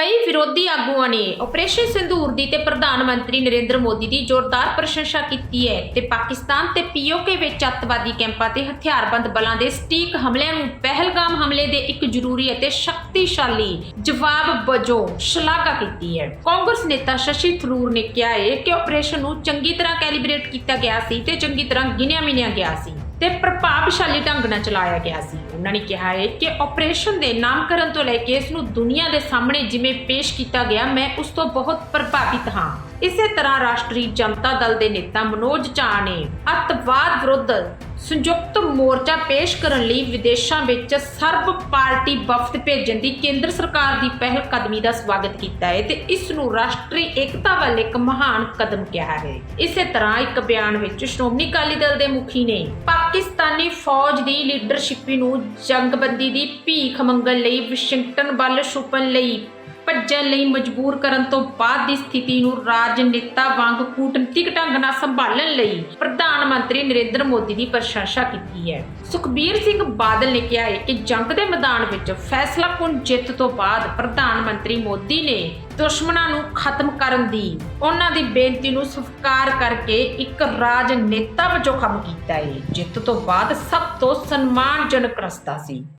ਕਈ ਵਿਰੋਧੀ ਆਗੂਆਂ ਨੇ ਆਪਰੇਸ਼ਨ ਸਿੰਧੂਰ ਦੀ ਤੇ ਪ੍ਰਧਾਨ ਮੰਤਰੀ ਨਰਿੰਦਰ ਮੋਦੀ ਦੀ ਜ਼ੋਰਦਾਰ ਪ੍ਰਸ਼ੰਸਾ ਕੀਤੀ ਹੈ ਤੇ ਪਾਕਿਸਤਾਨ ਤੇ ਪੀਓਕੇ ਵਿੱਚ ਅੱਤਵਾਦੀ ਕੈਂਪਾਂ ਤੇ ਹਥਿਆਰਬੰਦ ਬਲਾਂ ਦੇ ਸਟੀਕ ਹਮਲਿਆਂ ਨੂੰ ਪਹਿਲਗਾਮ ਹਮਲੇ ਦੇ ਇੱਕ ਜ਼ਰੂਰੀ ਅਤੇ ਸ਼ਕਤੀਸ਼ਾਲੀ ਜਵਾਬ ਵਜੋਂ ਸ਼ਲਾਘਾ ਕੀਤੀ ਹੈ। ਕਾਂਗਰਸ ਨੇਤਾ ਸ਼ਸ਼ੀ ਥਰੂਰ ਨੇ ਕਿਹਾ ਹੈ ਕਿ ਆਪਰੇਸ਼ਨ ਨੂੰ ਚੰਗੀ ਤਰ੍ਹਾਂ ਕੈਲੀਬ੍ਰੇਟ ਕੀਤਾ ਗਿਆ ਸੀ ਤੇ ਚੰਗੀ ਤਰ੍ਹਾਂ ਗਿਣਿਆ ਮਿਣਿਆ ਗਿਆ ਸੀ। ਤੇ ਪ੍ਰਭਾਵਸ਼ਾਲੀ ਢੰਗ ਨਾਲ ਚਲਾਇਆ ਗਿਆ ਸੀ। ਉਹਨਾਂ ਨੇ ਕਿਹਾ ਹੈ ਕਿ ਆਪਰੇਸ਼ਨ ਦੇ ਨਾਮਕਰਨ ਤੋਂ ਲੈ ਕੇ ਇਸ ਨੂੰ ਦੁਨੀਆ ਦੇ ਸਾਹਮਣੇ ਜਿਵੇਂ ਪੇਸ਼ ਕੀਤਾ ਗਿਆ, ਮੈਂ ਉਸ ਤੋਂ ਬਹੁਤ ਪ੍ਰਭਾਵਿਤ ਹਾਂ। ਇਸੇ ਤਰ੍ਹਾਂ ਰਾਸ਼ਟਰੀ ਜਨਤਾ ਦਲ ਦੇ ਨੇਤਾ ਮਨੋਜ ਝਾ ਨੇ ਅੱਤਵਾਦ ਵਿਰੁੱਧ ਸੰਯੁਕਤ ਮੋਰਚਾ ਪੇਸ਼ ਕਰਨ ਲਈ ਵਿਦੇਸ਼ਾਂ ਵਿੱਚ ਸਰਬ ਪਾਰਟੀ ਵਫਦ ਭੇਜਣ ਦੀ ਕੇਂਦਰ ਸਰਕਾਰ ਦੀ ਪਹਿਲ ਕਦਮੀ ਦਾ ਸਵਾਗਤ ਕੀਤਾ ਹੈ ਤੇ ਇਸ ਨੂੰ ਰਾਸ਼ਟਰੀ ਏਕਤਾ ਵੱਲ ਇੱਕ ਮਹਾਨ ਕਦਮ ਕਿਹਾ ਹੈ। ਇਸੇ ਤਰ੍ਹਾਂ ਇੱਕ ਬਿਆਨ ਵਿੱਚ ਸ਼੍ਰੋਮਣੀ ਅਕਾਲੀ ਦਲ ਦੇ ਮੁਖੀ ਨੇ ਪਾਕਿਸਤਾਨੀ ਫੌਜ ਦੀ ਲੀਡਰਸ਼ਿਪ ਨੂੰ ਜੰਗਬੰਦੀ ਦੀ ਭੀਖ ਮੰਗਣ ਲਈ ਵਾਸ਼ਿੰਗਟਨ ਵੱਲ ਛੁਪਣ ਲਈ ਭੱਜਣ ਲਈ ਮਜਬੂਰ ਕਰਨ ਤੋਂ ਬਾਅਦ ਦੀ ਸਥਿਤੀ ਨੂੰ ਰਾਜਨੇਤਾ ਵਾਂਗ ਕੂਟਨੀਤਿਕ ਢੰਗ ਨਾਲ ਸੰਭਾਲਣ ਲਈ ਪ੍ਰਧਾਨ ਮੰਤਰੀ ਨਰਿੰਦਰ ਮੋਦੀ ਦੀ ਪ੍ਰਸ਼ੰਸਾ ਕੀਤੀ ਹੈ। ਸੁਖਬੀਰ ਸਿੰਘ ਬਾਦਲ ਨੇ ਕਿਹਾ ਹੈ ਕਿ ਜੰਗ ਦੇ ਮੈਦਾਨ ਵਿੱਚ ਫੈਸਲਾਕੁਨ ਜਿੱਤ ਤੋਂ ਬਾਅਦ ਪ੍ਰਧਾਨ ਮੰਤਰੀ ਮੋਦੀ ਨੇ ਦੁਸ਼ਮਣਾਂ ਨੂੰ ਖਤਮ ਕਰਨ ਦੀ, ਉਹਨਾਂ ਦੀ ਬੇਨਤੀ ਨੂੰ ਸਵੀਕਾਰ ਕਰਕੇ ਇੱਕ ਰਾਜਨੇਤਾ ਵਜੋਂ ਕੰਮ ਕੀਤਾ ਹੈ। ਜਿੱਤ ਤੋਂ ਬਾਅਦ ਸਭ ਤੋਂ ਸਨਮਾਨਜਨਕ ਰਸਤਾ ਸੀ।